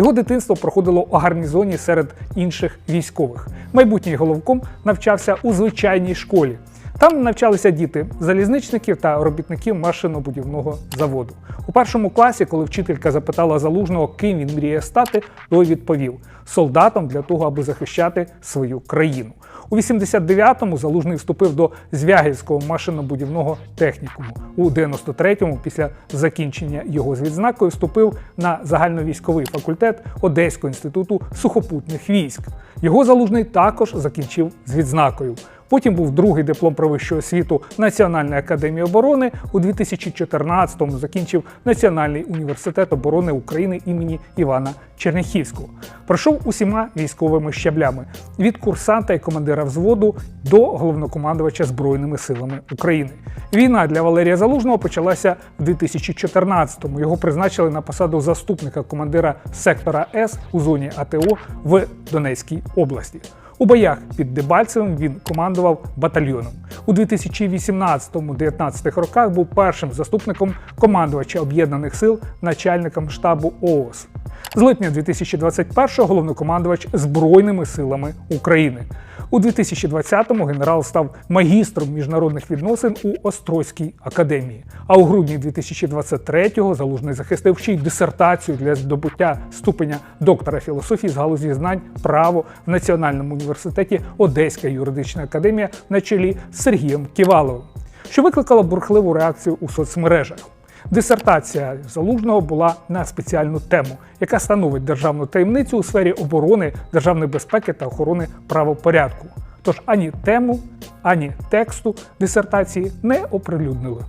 Його дитинство проходило у гарнізоні серед інших військових. Майбутній головком навчався у звичайній школі. Там навчалися діти залізничників та робітників машинобудівного заводу. У першому класі, коли вчителька запитала залужного, ким він мріє стати, той відповів солдатом для того, аби захищати свою країну. У 89-му залужний вступив до Звягільського машинобудівного технікуму. У 93-му, після закінчення його з відзнакою, вступив на загальновійськовий факультет Одеського інституту сухопутних військ. Його залужний також закінчив з відзнакою. Потім був другий диплом про вищу освіту Національної академії оборони. У 2014-му закінчив Національний університет оборони України імені Івана Черняхівського. Пройшов усіма військовими щаблями від курсанта і командира взводу до головнокомандувача Збройними силами України. Війна для Валерія Залужного почалася в 2014-му. Його призначили на посаду заступника командира сектора С у зоні АТО в Донецькій області. У боях під Дебальцевим він командував батальйоном. У 2018-19 роках був першим заступником командувача об'єднаних сил, начальником штабу ООС. З липня 2021-го головнокомандувач Збройними силами України. У 2020-му генерал став магістром міжнародних відносин у Острозькій академії. А у грудні 2023-го залужний захистив ще й дисертацію для здобуття ступеня доктора філософії з галузі знань право в Національному університеті Одеська юридична академія на чолі з Сергієм Ківаловим, що викликало бурхливу реакцію у соцмережах. Дисертація залужного була на спеціальну тему, яка становить державну таємницю у сфері оборони, державної безпеки та охорони правопорядку. Тож ані тему, ані тексту дисертації не оприлюднили.